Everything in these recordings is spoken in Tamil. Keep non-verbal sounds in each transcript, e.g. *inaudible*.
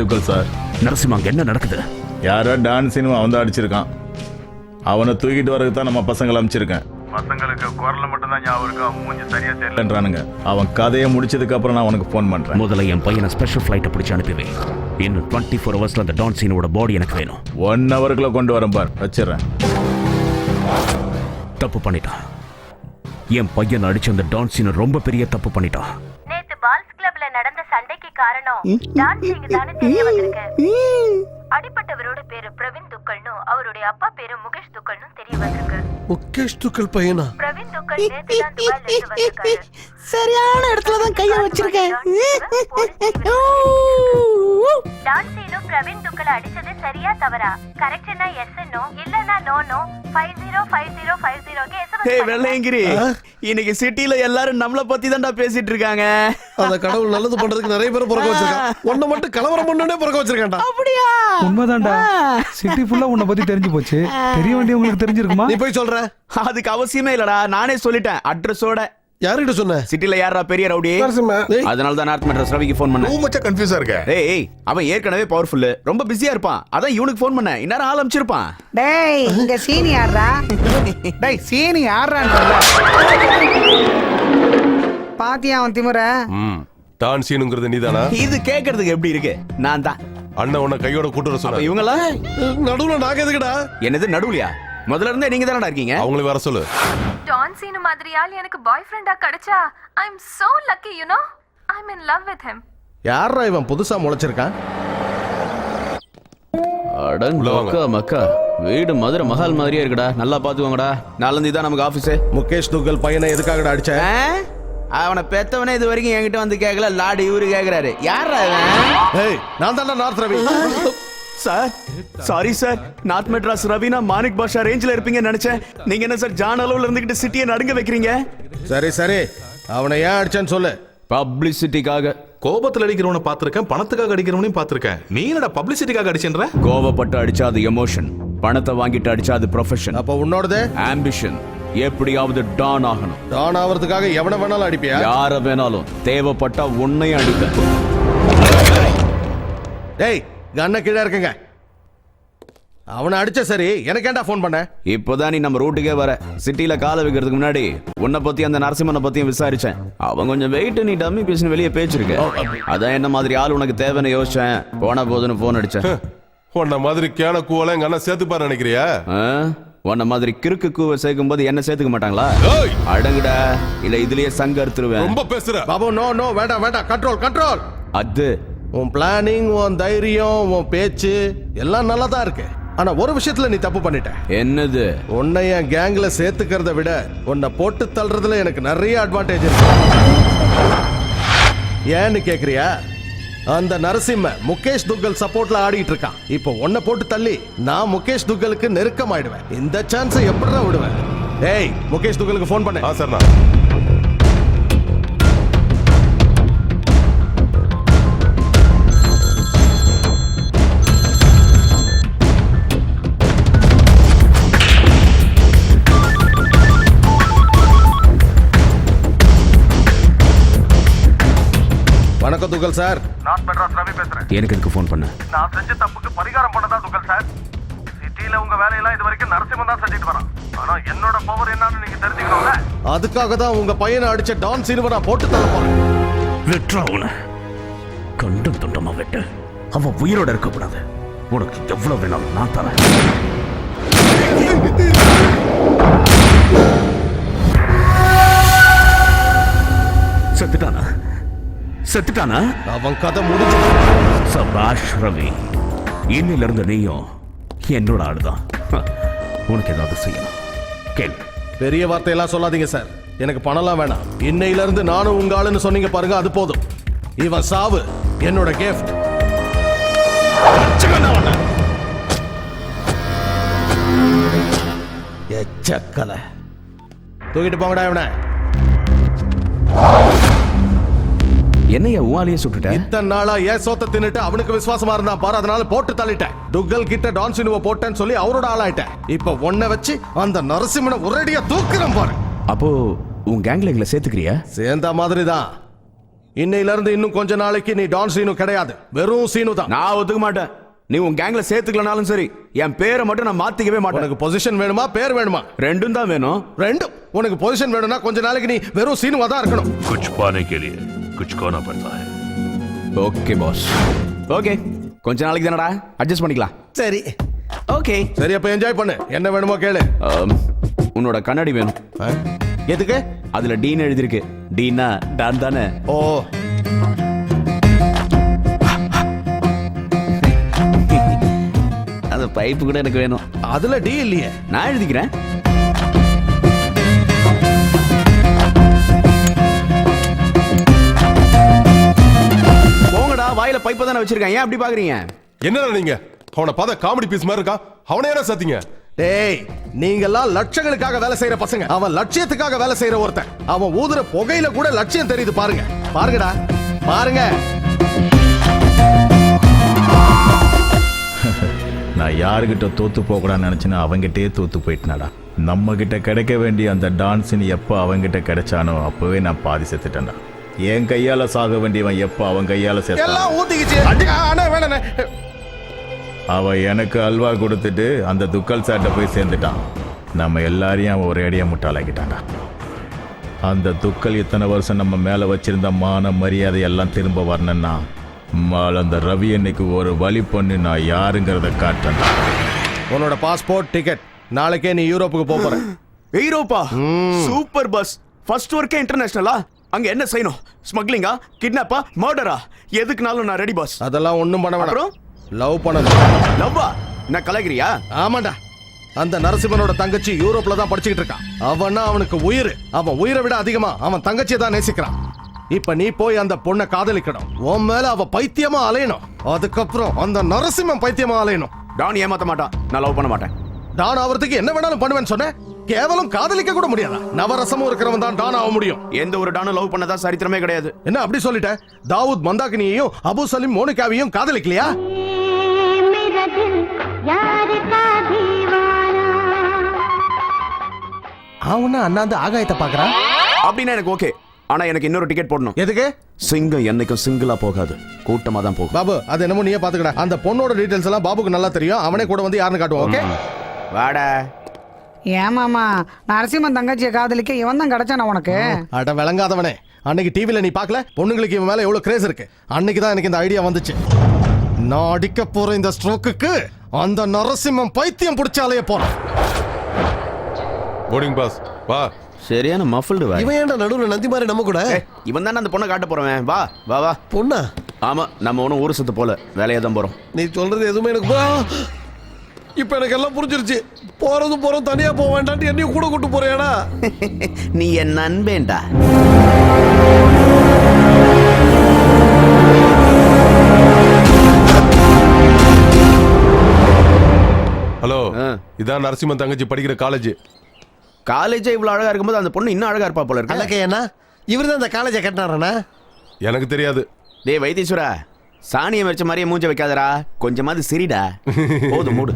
துக்கல் சார்? நரசிம்மா அங்க என்ன நடக்குது? யாரோ டான்ஸ் சினிமா வந்து அடிச்சிருக்கான். அவனை தூக்கிட்டு வரதுக்கு தான் நம்ம பசங்களை அனுப்பிச்சிருக்கேன் பசங்களுக்கு குரல் மட்டும் தான் ஞாபகம் இருக்கு? அவன் மூஞ்சி சரியா தெரியலன்றானுங்க அவன் கதையை முடிச்சதுக்கு அப்புறம் நான் உனக்கு ஃபோன் பண்றேன். முதல்ல என் பையனை ஸ்பெஷல் ஃபிளைட்டை பிடிச்சு அனுப்பிவே. இன்னும் டுவெண்ட்டி ஃபோர் ஹவர்ஸ்ல அந்த டான் சீனோட பாடி எனக்கு வேணும். ஒன் ஹவருக்குள்ள கொண்டு வரேன் பார். வச்சிடுறேன். தப்பு பண்ணிட்டான். என் பையன் அடிச்ச அந்த டான் சீனை ரொம்ப பெரிய தப்பு பண்ணிட்டான். கிளப்ல நடந்த சண்டைக்கு காரணம் டான்சிங் தானே தெரிய வந்திருக்கு அடிப்பட்டவரோட பேரு பிரவீன் துக்கல்னு அவருடைய அப்பா பேரு முகேஷ் துக்கல்னு தெரிய வந்திருக்கு. முகேஷ் துக்கல் பையனா? பிரவீன் துக்கல் நேத்து தான் துபாய்ல இருந்து வந்திருக்காரு. சரியான இடத்துல தான் கைய வச்சிருக்கேன். டான்சிலும் பிரவீன் துக்கல் அடிச்சது சரியா தவறா? கரெக்ஷனா எஸ் நோ இல்லனா no no five zero five zero five ஜீரோக்கு டேய் எஸ்எம்எஸ் வெள்ளையங்கிரி இன்னைக்கு சிட்டில எல்லாரும் நம்மள பத்தி தான்டா பேசிட்டு இருக்காங்க. அந்த கடவுள் நல்லது பண்றதுக்கு நிறைய பேர் பிறக்க வச்சிருக்கான். உன்னை மட்டும் கலவரம் பண்ணனே பிறக்க வச்சிருக்கான்டா. அப்படியா? உண்மைதான்டா. சிட்டி ஃபுல்லா உன்னை பத்தி தெரிஞ்சு போச்சு. தெரிய வேண்டிய உங்களுக்கு தெரிஞ்சிருக்குமா? நீ போய் சொல்ற. அதுக்கு அவசியமே இல்லடா நானே சொல்லிட்டேன் அட்ரஸோட யாருகிட்ட சொன்ன? சிட்டில யாரா பெரிய ரவுடி? டேய், அதனால தான் நார்த் மெட்ராஸ் ரவிக்கு ஃபோன் பண்ணேன். மச்சா கன்ஃபியூஸா இருக்க? ஏய், அவன் ஏற்கனவே பவர்ஃபுல் ரொம்ப பிஸியா இருப்பான். அதான் இவனுக்கு ஃபோன் பண்ணேன். இந்நேரம் ஆள் அமைச்சிருப்பான். டேய் இங்க சீனி யாரா டேய் சீனி யாரான்னு பாத்தியா அவன் திமுற? ம் டான் சீனுங்கிறது நீதானா? இது கேக்குறதுக்கு எப்படி இருக்கு? நான் தான். அண்ணன் உன்னை கையோட கூட்டு வர அப்ப சொன்ன இவங்கெல்லாம் நடுவுல நாங்க எதுக்குடா? என்னது நடுவுலையா? முதல்ல இருந்தே நீங்க தானடா இருக்கீங்க? அவங்களே வர சொல்லு. டான் சீனு மாதிரி ஆள் எனக்கு பாய் ஃப்ரெண்டா கிடைச்சா I am so lucky you know I am in love with him யாரா இவன் புதுசா முளைச்சிருக்கான்? அடங்க மக்கா மக்கா. வீடு மதுரை மஹால் மாதிரியே இருக்குடா. நல்லா பாத்துக்கோங்கடா நாலந்து இதான் நமக்கு ஆபீஸ் முகேஷ் துக்கல் பையனை எதுக்காகடா அடிச்ச? அவனை பெத்தவனே இது வரைக்கும் என்கிட்ட வந்து கேட்கல லாடு இவரு கேக்குறாரு. யாரா இவன்? ஏய் நான் தான்டா north Ravi. *laughs* Sir sorry sir north Madras Raveena Manik Basha ரேஞ்சில் இருப்பீங்கன்னு நினைச்சேன். நீங்க என்ன சார் ஜான் அளவுல இருந்துகிட்டு சிட்டியை நடுங்க வைக்கிறீங்க? சரி சரி. அவனை ஏன் அடிச்சேன்னு சொல்லு. பப்ளிசிட்டிக்காக கோபத்துல அடிக்கிறவனை பார்த்திருக்கேன் பணத்துக்காக அடிக்கிறவனையும் பார்த்திருக்கேன். நீ என்னடா பப்ளிசிட்டிக்காக அடிச்சேன்ற? கோவப்பட்டு அடிச்சா அது எமோஷன் பணத்தை வாங்கிட்டு அடிச்சா அது ப்ரொஃபஷன் அப்ப உன்னோடது? ஆம்பிஷன் எப்படியாவது டான் ஆகணும். டான் ஆவறதுக்காக எவனை வேணாலும் அடிப்பியா? யார வேணாலும். தேவைப்பட்டா உன்னையும் அடிப்பேன். டேய் கண்ண கீழே இருக்குங்க அவனை அடிச்ச சரி எனக்கு ஏன்டா ஃபோன் பண்ண? இப்போதான் நீ நம்ம ரூட்டுக்கே வர. சிட்டில காலை வைக்கிறதுக்கு முன்னாடி உன்னை பத்தி அந்த நரசிம்மனை பத்தியும் விசாரிச்சேன். அவன் கொஞ்சம் வெயிட் நீ டம்மி பேசின வெளியே பேச்சிருக்க அதான் என்ன மாதிரி ஆள் உனக்கு தேவைன்னு யோசிச்சேன். போன போதுன்னு போன் அடிச்சேன். உன்ன மாதிரி கேன கூவல எங்க அண்ணன் சேர்த்துப்பாரு நினைக்கிறியா? ஆ? உன்னை மாதிரி கிறுக்கு கூவை சேர்க்கும் போது என்ன சேர்த்துக்க மாட்டாங்களா! அடங்குடா. இல்ல இதுலயே சங்க அறுத்துருவேன். ரொம்ப பேசுற. பாபு நோ நோ வேண்டாம் வேண்டாம். கண்ட்ரோல் கண்ட்ரோல் அது. உன் பிளானிங் உன் தைரியம் உன் பேச்சு எல்லாம் நல்லா தான் இருக்கு. ஆனா ஒரு விஷயத்துல நீ தப்பு பண்ணிட்ட. என்னது? உன்னை என் கேங்ல சேர்த்துக்கிறத விட உன்னை போட்டு தள்ளுறதுல எனக்கு நிறைய அட்வான்டேஜ் இருக்கு. ஏன்னு கேக்குறியா? அந்த நரசிம்ம முகேஷ் துக்கல் சப்போர்ட்ல ஆடிட்டு இருக்கான். இப்போ உன்னை போட்டு தள்ளி நான் முகேஷ் துக்கலுக்கு நெருக்கமாயிடுவேன். இந்த சான்ஸை எப்படிடா விடுவேன்? ஏய் முகேஷ் துக்கலுக்கு ஃபோன் பண்ண. ஆ சரிண்ணா. வணக்கம் துக்கல் சார். நார்த் மெட்ராஸ் ரவி பேசுறேன். எனக்கு எதுக்கு ஃபோன் பண்ண. நான் செஞ்ச தப்புக்கு பரிகாரம் பண்ணதா துக்கல் சார்? சிட்டில உங்க வேலையெல்லாம் இது வரைக்கும் நரசிம்மன் தான் செஞ்சுட்டு வரான். ஆனா என்னோட பவர் என்னன்னு நீங்க தெரிஞ்சுக்கணும்ல? அதுக்காக தான் உங்க பையனை அடிச்ச டான் சீனுவை நான் போட்டு தள்ள போறேன் வெட்டுறா அவனை. கண்டம் துண்டமா வெட்டு. அவன் உயிரோட இருக்கக்கூடாது. உனக்கு எவ்வளவு வேணாலும் நான் தரேன். செத்துட்டானா? அவன் கதை முடிஞ்சு சபாஷ் ரவி இன்னில இருந்து நீயும் என்னோட ஆளுதான். உனக்கு ஏதாவது செய்யணும். கேள்வி பெரிய வார்த்தையெல்லாம் சொல்லாதீங்க சார். எனக்கு பணம்லாம் வேணாம். இன்னையில இருந்து நானும் உங்க ஆளுன்னு சொன்னீங்க பாருங்க அது போதும். இவன் சாவு என்னோட கிஃப்ட் எச்சக்கலை. தூக்கிட்டு போங்கடா இவனை. என்னையா உவாலேயே சுட்டுட்டேன் இத்தனை நாளா ஏன் சோத்த தின்னுட்டு அவனுக்கு விசுவாசமா இருந்தா பாரு அதனால போட்டு தள்ளிட்டேன். துக்கல் கிட்ட டான்ஸ் யூனிவ போட்டேன்னு சொல்லி அவரோட ஆளாயிட்டேன். இப்ப உன்னை வச்சு அந்த நரசிம்மனை ஒரேடியா தூக்குறேன் பாரு. அப்போ உன் கேங்ல எங்களை சேர்த்துக்கிறியா? சேர்ந்த மாதிரி தான் இன்னையில இருந்து இன்னும் கொஞ்ச நாளைக்கு நீ டான்ஸ் சீனும் கிடையாது. வெறும் சீனு தான். நான் ஒத்துக்க மாட்டேன். நீ உன் கேங்ல சேர்த்துக்கலனாலும் சரி என் பேரை மட்டும் நான் மாத்திக்கவே மாட்டேன். உனக்கு பொசிஷன் வேணுமா? பேர் வேணுமா? ரெண்டும் தான் வேணும். ரெண்டும். உனக்கு பொசிஷன் வேணும்னா கொஞ்ச நாளைக்கு நீ வெறும் சீனுவா தான் இருக்கணும். குச் பானை கேளியே कुछ खोना पड़ता है ஓகே பாஸ் ஓகே கொஞ்ச நாளைக்கு தானடா அட்ஜஸ்ட் பண்ணிக்கலாம் சரி ஓகே சரி அப்ப என்ஜாய் பண்ணு என்ன வேணுமோ கேளு உன்னோட கண்ணாடி வேணும் ஆ? எதுக்கு அதுல டீன் எழுதிருக்கு டீனா டான் தானே ஓ அந்த பைப்பு கூட எனக்கு வேணும் அதுல டி இல்லையே நான் எழுதிக்கிறேன் போங்கடா வாயில பைப்பை தானே வச்சிருக்கேன். ஏன் அப்படி பாக்குறீங்க? என்னடா நீங்க? அவனை பார்த்தா காமெடி பீஸ் மாதிரி இருக்கா? அவனை என்ன சாத்தீங்க? டேய் நீங்கெல்லாம் லட்சங்களுக்காக வேலை செய்யற பசங்க. அவன் லட்சியத்துக்காக வேலை செய்யற ஒருத்தன். அவன் ஊதுற புகையில கூட லட்சியம் தெரியுது பாருங்க. பாருங்கடா. பாருங்க. *laughs* நான் யாருக்கிட்ட தோத்து போகக்கூடாதுன்னு நினச்சினா அவங்கிட்டே தோத்து போயிட்டனாடா. நம்ம கிட்ட கிடைக்க வேண்டிய அந்த டான்ஸின் எப்போ அவங்கிட்ட கிடைச்சானோ அப்போவே நான் பாதி செத்துட்டேன்டா. என் கையால சாக வேண்டியவன் எப்போ அவன் கையால எல்லாம் ஊத்திக்கிச்சு வேணாண்ணே. அவன் எனக்கு அல்வா கொடுத்துட்டு அந்த துக்கல் சாட்டை போய் சேர்ந்துட்டான் நம்ம எல்லாரையும் அவன் ஒரு அடியா முட்டாளாக்கிட்டான்டா அந்த துக்கல் இத்தனை வருஷம் நம்ம மேலே வச்சிருந்த மான மரியாதை எல்லாம் திரும்ப வரணும்னா மால் அந்த ரவி அன்னைக்கு ஒரு வழி பண்ணி நான் யாருங்கிறத காட்டுறேன் உன்னோட பாஸ்போர்ட் டிக்கெட் நாளைக்கே நீ யூரோப்புக்கு போப் போற ஐரோப்பா சூப்பர் பஸ் ஃபர்ஸ்ட் ஒர்க்கே இன்டர்நேஷனலா அங்க என்ன செய்யணும்? ஸ்மக்லிங்கா கிட்னாப்பா மர்டரா எதுக்குனாலும் நான் ரெடி பாஸ் அதெல்லாம் ஒண்ணும் பண்ண? வேணாம். லவ் பண்ணணும் லவ்வா நான் கலாகிரியா ஆமாண்டா. அந்த நரசிம்மனோட தங்கச்சி யூரோப்ல தான் படிச்சுக்கிட்டு இருக்கான் அவனா அவனுக்கு உயிர். அவன் உயிரை விட அதிகமா அவன் தங்கச்சியை தான் நேசிக்கிறான். இப்ப நீ போய் அந்த பொண்ணை காதலிக்கணும். உன் மேல அவ பைத்தியமா அலையணும். அதுக்கப்புறம் அந்த நரசிம்மன் பைத்தியமா அலையணும். டான் ஏமாத்த மாட்டான். நான் லவ் பண்ண மாட்டேன். டான் ஆவறதுக்கு என்ன வேணாலும் பண்ணுவேன்னு சொன்னேன். கேவலம் காதலிக்க கூட முடியாதா? நவரசமும் இருக்கிறவன் தான் டான் ஆக முடியும். எந்த ஒரு டானும் லவ் பண்ணதா சரித்திரமே கிடையாது. என்ன அப்படி சொல்லிட்டேன் தாவூத் மந்தாகினியையும் அபு சலீம் மோனிகாவையும் காதலிக்கலையா? அவனா அண்ணாந்து ஆகாயத்தை பாக்குறான் அப்படின்னா எனக்கு ஓகே ஆனா எனக்கு இன்னொரு டிக்கெட் போடணும். எதுக்கு? சிங்கம் என்னைக்கும் சிங்கிளா போகாது. கூட்டமா தான் போகும். பாபு அது என்னமோ நீயே பாத்துக்கடா அந்த பொண்ணோட டீடைல்ஸ் எல்லாம் பாபுக்கு நல்லா தெரியும். அவனே கூட வந்து யாருன்னு காட்டுவோம் ஓகே வாடா. ஏமாமா நரசிம்மன் தங்கச்சியை காதலிக்க இவன் தான் கிடைச்சானா உனக்கு? அட விளங்காதவனே. அன்னைக்கு டிவில நீ பார்க்கல? பொண்ணுங்களுக்கு இவன் மேல எவ்வளவு கிரேஸ் இருக்கு? அன்னைக்கு தான் எனக்கு இந்த ஐடியா வந்துச்சு. நான் அடிக்க போற இந்த ஸ்ட்ரோக்குக்கு அந்த நரசிம்மம் பைத்தியம் பிடிச்சாலே போறான் போர்டிங் பாஸ் வா. சரியான மஃபிள்டு வா இவன் ஏன்டா நடுவுல நந்தி மாதிரி நம்ம கூட? இவன் தானே அந்த பொண்ணை காட்ட போறவன். வா வா வா. பொண்ணா? ஆமா நம்ம ஒன்றும் ஊர் சுத்த போல. வேலையா தான் போறோம். நீ சொல்றது எதுவுமே எனக்கு போ- இப்ப எனக்கு எல்லாம் புரிஞ்சிருச்சு. போறதும் போறோம் தனியா போக வேண்டாம்னு என்னையும் கூட கூட்டு போறியாடா? *laughs* நீ என் நண்பேண்டா ஹலோ ஆ. இதான் நரசிம்மன் தங்கச்சி படிக்கிற காலேஜ் காலேஜே இவ்வளவு அழகா இருக்கும்போது அந்த பொண்ணு இன்னும் அழகா இருப்பா போல இருக்கு. அல்லக்கையண்ணா இவர் தான் இந்த காலேஜை கட்டினாரண்ணா? எனக்கு தெரியாது. டேய் வைத்தீஸ்வரா சாணியை வச்ச மாதிரியே மூஞ்ச வைக்காதடா. கொஞ்சமாவது சிரிடா. *laughs* போதும் மூடு.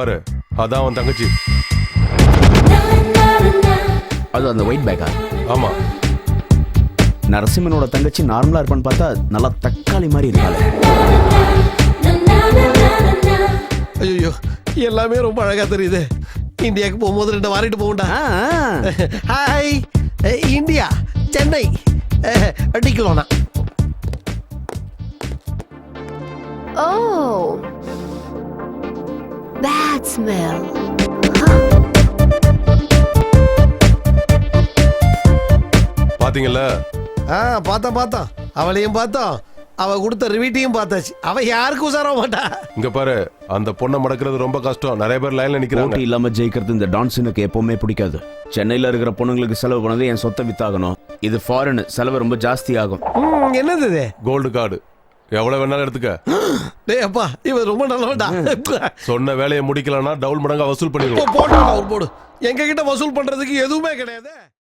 பாரு. அதான் அவன் தங்கச்சி. அது அந்த ஒயிட் பேக்கா ஆமா. நரசிம்மனோட தங்கச்சி நார்மலா இருப்பான்னு பார்த்தா நல்லா தக்காளி மாதிரி இருக்காளே. ஐயோ எல்லாமே ரொம்ப அழகா தெரியுது. இந்தியாவுக்கு போகும்போது ரெண்டு வாரிட்டு ஆ. Hi India Chennai. அடிக்கலோனா Oh, bad smell. பாத்தீங்கல்ல ஆ பார்த்தோம் பார்த்தோம். அவளையும் பார்த்தோம். அவ கொடுத்த ரிவீட்டையும் பார்த்தாச்சு. அவ யாருக்கும் உசார மாட்டா. இங்க பாரு அந்த பொண்ணை மடக்கிறது ரொம்ப கஷ்டம். நிறைய பேர் லைன்ல நிக்கிறாங்க. போட்டி இல்லாம ஜெயிக்கிறது இந்த டான்ஸனுக்கு எப்பவுமே பிடிக்காது. சென்னையில இருக்கிற பொண்ணுங்களுக்கு செலவு பண்ணது என் சொத்தை வித்தாகணும். இது ஃபாரின் செலவு ரொம்ப ஜாஸ்தி ஆகும். என்னது இது? கோல்டு கார்டு எவ்வளவு வேணாலும் எடுத்துக்க. *gasps* டேய் அப்பா இவன் ரொம்ப நல்லவன்டா. *laughs* சொன்ன வேலையை முடிக்கலன்னா டபுள் மடங்கா வசூல் பண்ணிடுவோம். ஒரு போடு. எங்க கிட்ட வசூல் பண்றதுக்கு எதுவுமே கிடையாது.